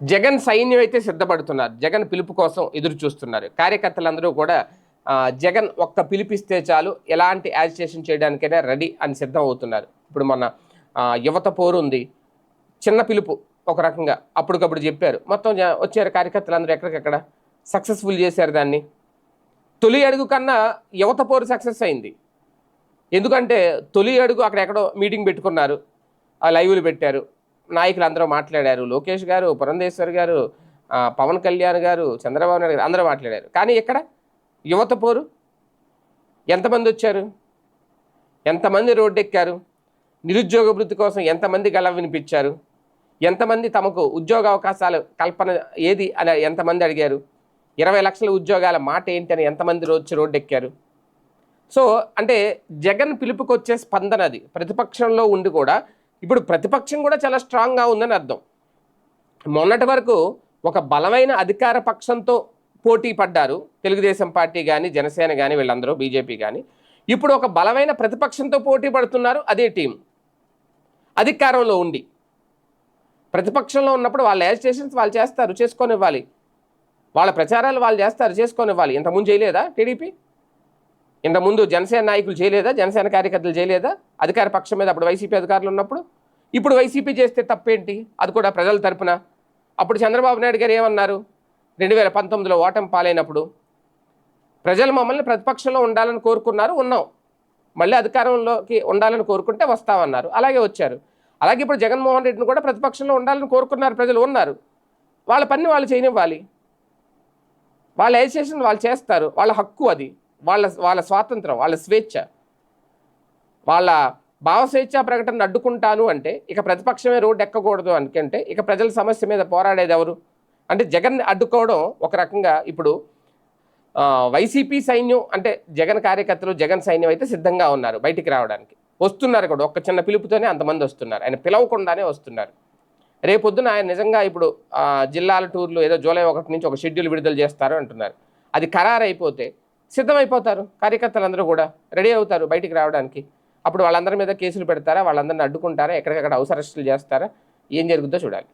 జగన్ సైన్యం అయితే సిద్ధపడుతున్నారు. జగన్ పిలుపు కోసం ఎదురు చూస్తున్నారు. కార్యకర్తలందరూ కూడా జగన్ ఒక్క పిలిపిస్తే చాలు ఎలాంటి యాజిటేషన్ చేయడానికైనా రెడీ అని సిద్ధం అవుతున్నారు ఇప్పుడు మన యువత పోరు ఉంది చిన్న పిలుపు ఒక రకంగా అప్పటికప్పుడు చెప్పారు. మొత్తం వచ్చారు కార్యకర్తలందరూ ఎక్కడికక్కడ? సక్సెస్ఫుల్ చేశారు దాన్ని. తొలి అడుగు కన్నా యువత పోరు సక్సెస్ అయింది. ఎందుకంటే తొలి అడుగు అక్కడ ఎక్కడో మీటింగ్ పెట్టుకున్నారు. ఆ లైవ్లు పెట్టారు. నాయకులు అందరూ మాట్లాడారు. లోకేష్ గారు పురంధేశ్వర్ గారు పవన్ కళ్యాణ్ గారు చంద్రబాబు నాయుడు గారు అందరూ మాట్లాడారు. కానీ ఇక్కడ యువత పోరు. ఎంతమంది వచ్చారు? ఎంతమంది రోడ్డెక్కారు? నిరుద్యోగ వృత్తి కోసం ఎంతమంది గల వినిపించారు? ఎంతమంది తమకు ఉద్యోగ అవకాశాలు కల్పన ఏది అని ఎంతమంది అడిగారు? ఇరవై లక్షల ఉద్యోగాల మాట ఏంటి అని ఎంతమంది వచ్చి రోడ్డెక్కారు? సో అంటే జగన్ పిలుపుకొచ్చే స్పందన అది. ప్రతిపక్షంలో ఉండి కూడా ఇప్పుడు ప్రతిపక్షం కూడా చాలా స్ట్రాంగ్గా ఉందని అర్థం. మొన్నటి వరకు ఒక బలమైన అధికార పక్షంతో పోటీ పడ్డారు తెలుగుదేశం పార్టీ కానీ జనసేన కానీ వీళ్ళందరూ బీజేపీ కానీ ఇప్పుడు ఒక బలమైన ప్రతిపక్షంతో పోటీ పడుతున్నారు అదే టీం. అధికారంలో ఉండి. ప్రతిపక్షంలో ఉన్నప్పుడు వాళ్ళ యాజిటేషన్స్ వాళ్ళు చేస్తారు చేసుకొని ఇవ్వాలి వాళ్ళ ప్రచారాలు వాళ్ళు చేస్తారు చేసుకొని ఇవ్వాలి ఇంతకుముందు చేయలేదా టీడీపీ? ఇంతకుముందు జనసేన నాయకులు చేయలేదా? జనసేన కార్యకర్తలు చేయలేదా? అధికార పక్షం మీద అప్పుడు వైసీపీ అధికారులు ఉన్నప్పుడు? ఇప్పుడు వైసీపీ చేస్తే తప్పేంటి? అది కూడా ప్రజల తరపున. అప్పుడు చంద్రబాబు నాయుడు గారు ఏమన్నారు? రెండు వేల పంతొమ్మిదిలో ఓటమి పాలైనప్పుడు ప్రజలు మమ్మల్ని ప్రతిపక్షంలో ఉండాలని కోరుకున్నారు ఉన్నాం. మళ్ళీ అధికారంలోకి ఉండాలని కోరుకుంటే వస్తామన్నారు. అలాగే వచ్చారు. అలాగే ఇప్పుడు జగన్మోహన్ రెడ్డిని కూడా ప్రతిపక్షంలో ఉండాలని కోరుకున్నారు ప్రజలు ఉన్నారు. వాళ్ళ పని వాళ్ళు చేయనివ్వాలి. వాళ్ళ ఎడ్యుకేషన్ వాళ్ళు చేస్తారు. వాళ్ళ హక్కు అది. వాళ్ళ వాళ్ళ స్వాతంత్రం వాళ్ళ స్వేచ్ఛ. వాళ్ళ భావ స్వేచ్ఛా ప్రకటన అడ్డుకుంటాను అంటే ఇక ప్రతిపక్షమే రోడ్డు ఎక్కకూడదు అనుకంటే ఇక ప్రజల సమస్య మీద పోరాడేది ఎవరు? అంటే జగన్ అడ్డుకోవడం ఒక రకంగా ఇప్పుడు వైసీపీ సైన్యం అంటే జగన్ కార్యకర్తలు జగన్ సైన్యం అయితే సిద్ధంగా ఉన్నారు బయటికి రావడానికి. వస్తున్నారు కూడా ఒక్క చిన్న పిలుపుతోనే అంతమంది వస్తున్నారు. ఆయన పిలవకుండానే వస్తున్నారు. రేపొద్దున ఆయన నిజంగా ఇప్పుడు జిల్లాల టూర్లు ఏదో జూలై ఒకటి నుంచి ఒక షెడ్యూల్ విడుదల చేస్తారు అంటున్నారు. అది ఖరారైపోతే సిద్ధమైపోతారు కార్యకర్తలందరూ కూడా. రెడీ అవుతారు బయటికి రావడానికి. అప్పుడు వాళ్ళందరి మీద కేసులు పెడతారా? వాళ్ళందరిని అడ్డుకుంటారా? ఎక్కడికక్కడ అవసరస్తులు చేస్తారా? ఏం జరుగుతుందో చూడాలి.